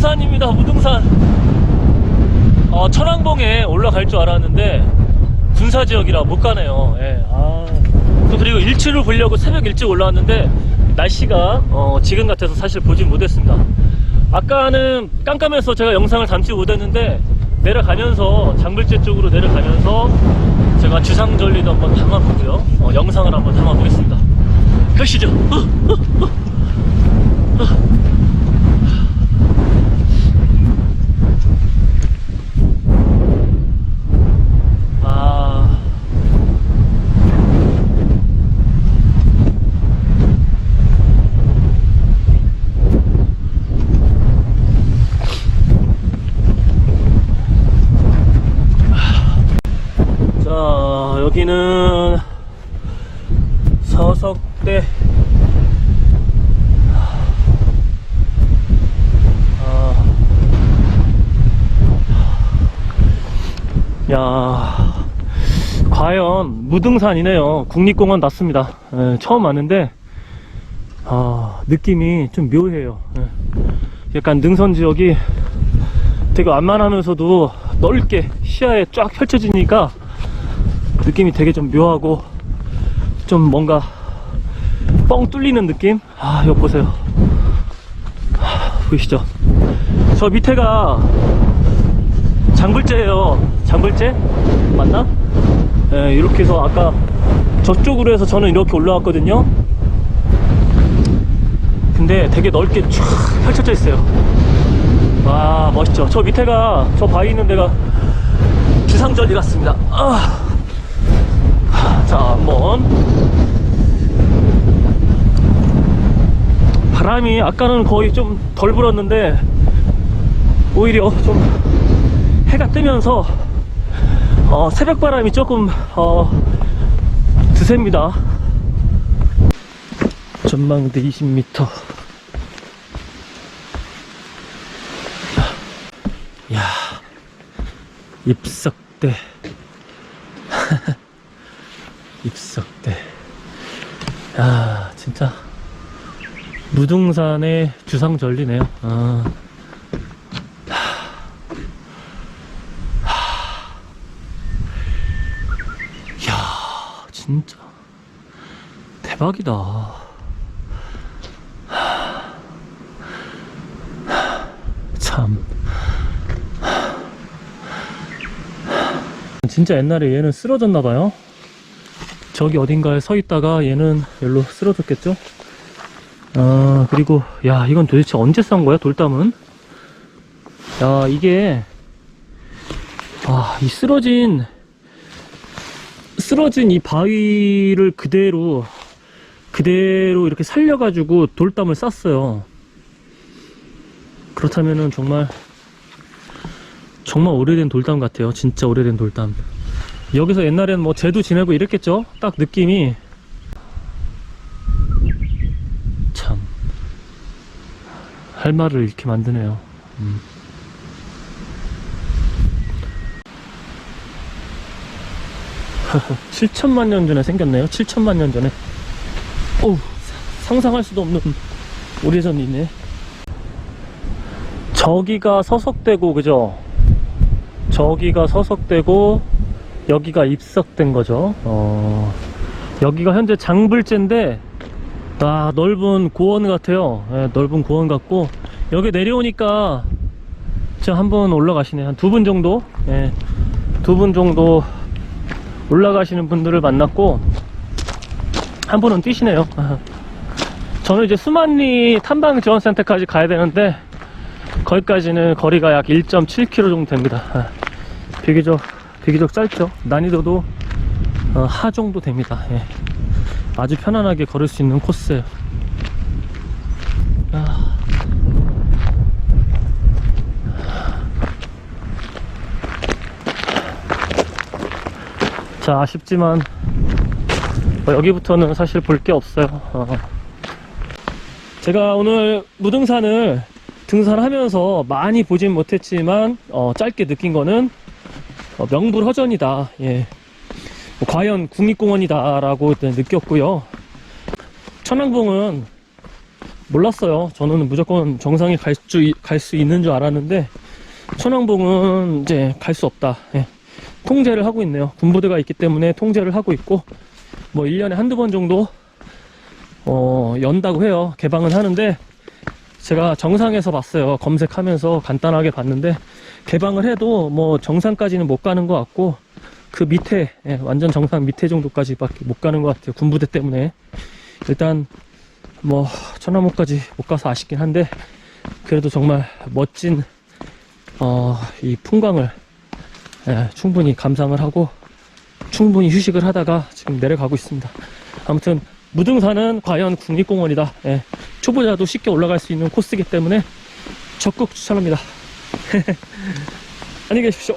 무등산입니다, 무등산. 어, 천왕봉에 올라갈 줄 알았는데, 군사 지역이라 못 가네요. 예, 아. 또 그리고 일출을 보려고 새벽 일찍 올라왔는데, 날씨가, 어, 지금 같아서 사실 보진 못했습니다. 아까는 깜깜해서 제가 영상을 담지 못했는데, 내려가면서, 장불제 쪽으로 내려가면서, 제가 주상절리도 한번 담아보고요. 어, 영상을 한번 담아보겠습니다. 가시죠. 어, 아. 자, 여기는 서석대 아. 야, 과연 무등산이네요. 국립공원 맞습니다. 예, 처음 왔는데 아, 느낌이 좀 묘해요. 예. 약간 능선 지역이 되게 완만하면서도 넓게 시야에 쫙 펼쳐지니까 느낌이 되게 좀 묘하고 좀 뭔가 뻥 뚫리는 느낌? 아, 이거 보세요. 하, 보이시죠? 저 밑에가 장불재예요. 장불재? 맞나? 예, 이렇게 해서 아까 저쪽으로 해서 저는 이렇게 올라왔거든요. 근데 되게 넓게 쫙 펼쳐져 있어요. 와, 멋있죠? 저 밑에가 저 바위 있는 데가 주상절리 같습니다. 아. 자, 한번 바람이 아까는 거의 좀 덜 불었는데 오히려 좀 해가 뜨면서 어, 새벽 바람이 조금 어, 드셉니다. 전망대 20m. 야, 입석대. 입석대. 야, 진짜 무등산의 주상절리네요. 아. 야, 진짜 대박이다. 참. 진짜 옛날에 얘는 쓰러졌나봐요. 저기 어딘가에 서 있다가 얘는 여기로 쓰러졌겠죠? 아, 그리고, 야, 이건 도대체 언제 싼 거야, 돌담은? 야, 이게, 아, 이 쓰러진, 쓰러진 이 바위를 그대로, 그대로 이렇게 살려가지고 돌담을 쌌어요. 그렇다면은 정말, 정말 오래된 돌담 같아요. 진짜 오래된 돌담. 여기서 옛날엔 뭐 제도 지내고 이랬겠죠? 딱 느낌이 참 할 말을 이렇게 만드네요. 음. 칠 7천만 년 전에 생겼네요. 7천만 년 전에. 어우, 상상할 수도 없는 오래전이네. 저기가 서석대고, 그죠? 저기가 서석대고, 여기가 입석된 거죠. 어, 여기가 현재 장불제인데, 아, 넓은 고원 같아요. 예, 넓은 고원 같고, 여기 내려오니까, 저한분 올라가시네. 한 두 분 정도? 예, 두분 정도 올라가시는 분들을 만났고, 한 분은 뛰시네요. 저는 이제 수만리 탐방 지원센터까지 가야 되는데, 거기까지는 거리가 약 1.7km 정도 됩니다. 아, 비교적 비교적 짧죠. 난이도도 어, 하 정도 됩니다. 예. 아주 편안하게 걸을 수 있는 코스예요. 아. 자, 아쉽지만 어, 여기부터는 사실 볼 게 없어요. 어. 제가 오늘 무등산을 등산하면서 많이 보진 못했지만 어, 짧게 느낀 거는 어, 명불허전이다. 예. 뭐 과연 국립공원이다라고 느꼈고요. 천왕봉은 몰랐어요. 저는 무조건 정상에 갈 수, 갈 수 있는 줄 알았는데, 천왕봉은 이제 갈 수 없다. 예. 통제를 하고 있네요. 군부대가 있기 때문에 통제를 하고 있고, 뭐 1년에 한두 번 정도, 어, 연다고 해요. 개방은 하는데, 제가 정상에서 봤어요. 검색하면서 간단하게 봤는데, 개방을 해도 뭐 정상까지는 못 가는 것 같고, 그 밑에, 예, 완전 정상 밑에 정도까지밖에 못 가는 것 같아요. 군부대 때문에. 일단, 뭐, 천안문까지 못 가서 아쉽긴 한데, 그래도 정말 멋진, 어, 이 풍광을, 예, 충분히 감상을 하고, 충분히 휴식을 하다가 지금 내려가고 있습니다. 아무튼, 무등산은 과연 국립공원이다. 예, 초보자도 쉽게 올라갈 수 있는 코스이기 때문에 적극 추천합니다. 안녕히 계십시오.